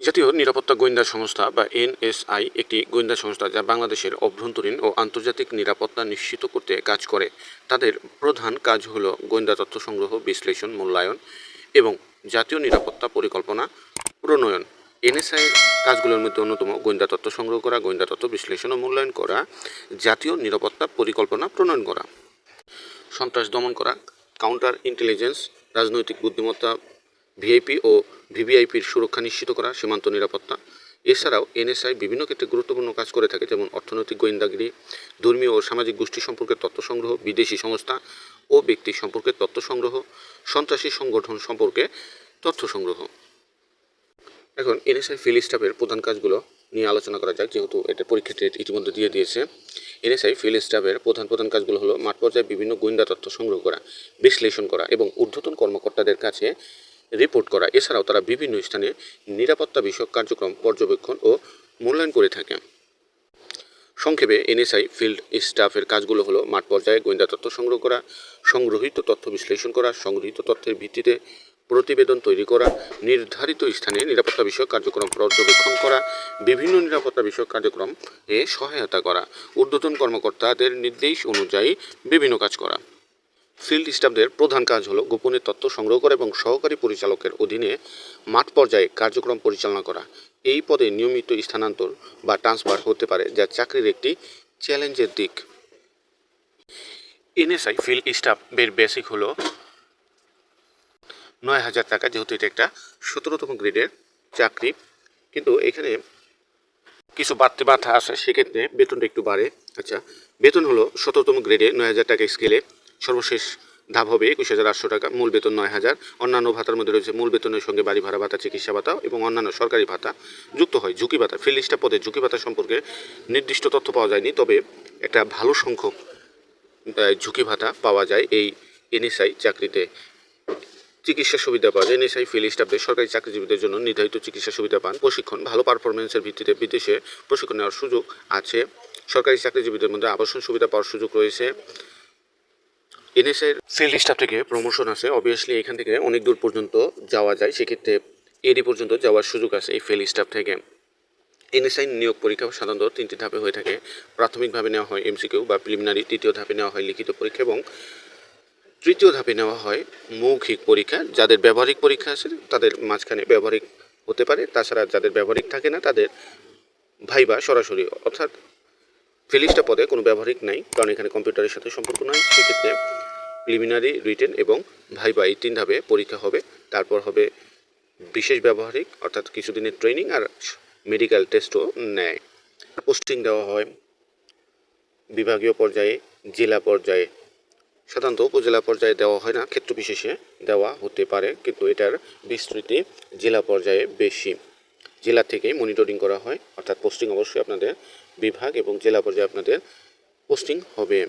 জাতীয় নিরাপত্তা গোয়েন্দা সংস্থা বা এনএসআই একটি গোয়েন্দা সংস্থা যা বাংলাদেশের অভ্যন্তরীণ ও আন্তর্জাতিক নিরাপত্তা নিশ্চিত করতে কাজ করে। তাদের প্রধান কাজ হল গোয়েন্দা তথ্য সংগ্রহ, বিশ্লেষণ, মূল্যায়ন এবং জাতীয় নিরাপত্তা পরিকল্পনা প্রণয়ন। এনএসআই এর কাজগুলোর মধ্যে অন্যতম গোয়েন্দা তথ্য সংগ্রহ করা, গোয়েন্দা তথ্য বিশ্লেষণ ও মূল্যায়ন করা, জাতীয় নিরাপত্তা পরিকল্পনা প্রণয়ন করা। সন্ত্রাস দমন করা কাউন্টার ইন্টেলিজেন্স রাজনৈতিক বুদ্ধিমত্তা, ভিআইপি ও ভিভিআইপির সুরক্ষা নিশ্চিত করা, সীমান্ত নিরাপত্তা। এছাড়াও এনএসআই বিভিন্ন ক্ষেত্রে গুরুত্বপূর্ণ কাজ করে থাকে, যেমন অর্থনৈতিক গোয়েন্দাগিরি, ধর্মীয় ও সামাজিক গোষ্ঠী সম্পর্কে তথ্য সংগ্রহ, বিদেশি সংস্থা ও ব্যক্তি সম্পর্কে তথ্য সংগ্রহ, সন্ত্রাসী সংগঠন সম্পর্কে তথ্য সংগ্রহ। এখন এনএসআই ফিল স্টাফের প্রধান কাজগুলো নিয়ে আলোচনা করা যাক, যেহেতু এটা পরীক্ষাতে ইতিমধ্যে দিয়ে দিয়েছে। এনএসআই ফিল স্টাফের প্রধান প্রধান কাজগুলো হলো মাঠ পর্যায়ে বিভিন্ন গোয়েন্দা তথ্য সংগ্রহ করা, বিশ্লেষণ করা এবং ঊর্ধ্বতন কর্মকর্তাদের কাছে রিপোর্ট করা। এছাড়াও তারা বিভিন্ন স্থানে নিরাপত্তা বিষয়ক কার্যক্রম পর্যবেক্ষণ ও মূল্যায়ন করে থাকে। সংক্ষেপে এনএসআই ফিল্ড স্টাফের কাজগুলো হলো মাঠ পর্যায়ে গোয়েন্দা তথ্য সংগ্রহ করা সংগ্রহীত তথ্য বিশ্লেষণ করা, সংগৃহীত তথ্যের ভিত্তিতে প্রতিবেদন তৈরি করা, নির্ধারিত স্থানে নিরাপত্তা বিষয়ক কার্যক্রম পর্যবেক্ষণ করা, বিভিন্ন নিরাপত্তা বিষয়ক কার্যক্রম সহায়তা করা, ঊর্ধ্বতন কর্মকর্তাদের নির্দেশ অনুযায়ী বিভিন্ন কাজ করা। ফিল্ড স্টাফদের প্রধান কাজ হলো গোপনীয় তথ্য সংগ্রহ করা এবং সহকারী পরিচালকের অধীনে মাঠ পর্যায়ে কার্যক্রম পরিচালনা করা। এই পদে নিয়মিত স্থানান্তর বা ট্রান্সফার হতে পারে যা চাকরির একটি চ্যালেঞ্জের দিক। এনএসআই ফিল্ড স্টাফের বেসিক হলো নয় হাজার টাকা, যেহেতু এটা একটা সতেরোতম গ্রেডের চাকরি। কিন্তু এখানে কিছু বাড়তে বাধা আছে, সেক্ষেত্রে বেতনটা একটু বাড়ে। আচ্ছা বেতন হলো সতেরোতম গ্রেডে নয় হাজার টাকা স্কেলে সর্বশেষ ধাপ হবে একুশ হাজার আটশো টাকা, মূল বেতন নয় হাজার। অন্যান্য ভাতার মধ্যে রয়েছে মূল বেতনের সঙ্গে বাড়ি ভাড়া, ভাতা, চিকিৎসা ভাতা এবং অন্যান্য সরকারি ভাতা যুক্ত হয়। ঝুঁকি ভাতা, ফিল্ড স্টাফ পদে ঝুঁকি ভাতা সম্পর্কে নির্দিষ্ট তথ্য পাওয়া যায়নি, তবে একটা ভালো সংখ্যক ঝুঁকি ভাতা পাওয়া যায় এই এনএসআই চাকরিতে। চিকিৎসা সুবিধা পাওয়া যায় এনএসআই ফিল্ড স্টাফদের সরকারি চাকরিজীবীদের জন্য নির্ধারিত চিকিৎসা সুবিধা পান, প্রশিক্ষণ, ভালো পারফরমেন্সের ভিত্তিতে বিদেশে প্রশিক্ষণ নেওয়ার সুযোগ আছে। সরকারি চাকরিজীবীদের মধ্যে আবাসন সুবিধা পাওয়ার সুযোগ রয়েছে। এনএসআই ফিল্ড স্টাফ থেকে প্রমোশন আছে। অবভিয়াসলি এখান থেকে অনেক দূর পর্যন্ত যাওয়া যায়। সেক্ষেত্রে এডি পর্যন্ত যাওয়ার সুযোগ আছে এই ফিল্ড স্টাফ থেকে। এনএসআই নিয়োগ পরীক্ষা সাধারণত তিনটি ধাপে হয়ে থাকে। প্রাথমিকভাবে নেওয়া হয় এমসিকিউ বা প্রিলিমিনারি তৃতীয় ধাপে নেওয়া হয় লিখিত পরীক্ষা এবং তৃতীয় ধাপে নেওয়া হয় মৌখিক পরীক্ষা। যাদের ব্যবহারিক পরীক্ষা আছে, তাদের মাঝখানে ব্যবহারিক হতে পারে। তাছাড়া যাদের ব্যবহারিক থাকে না, তাদের ভাইবা সরাসরি। অর্থাৎ ফিলিস্টা পদে কোনো ব্যবহারিক নাই, কারণ এখানে কম্পিউটারের সাথে সম্পর্ক নয়। সেক্ষেত্রে প্রিলিমিনারি রিটেন এবং ভাইবা এই তিন ধাপে পরীক্ষা হবে। তারপর হবে বিশেষ ব্যবহারিক, অর্থাৎ কিছুদিনের ট্রেনিং আর মেডিকেল টেস্টও নেয়। পোস্টিং দেওয়া হয় বিভাগীয় পর্যায়ে, জেলা পর্যায়ে। সাধারণত উপজেলা পর্যায়ে দেওয়া হয় না, ক্ষেত্র বিশেষে দেওয়া হতে পারে, কিন্তু এটার বিস্তৃতি জেলা পর্যায়ে বেশি। জেলা থেকেই মনিটরিং করা হয়, অর্থাৎ পোস্টিং অবশ্যই আপনাদের বিভাগ এবং জেলা পর্যায়ে আপনাদের পোস্টিং হবে।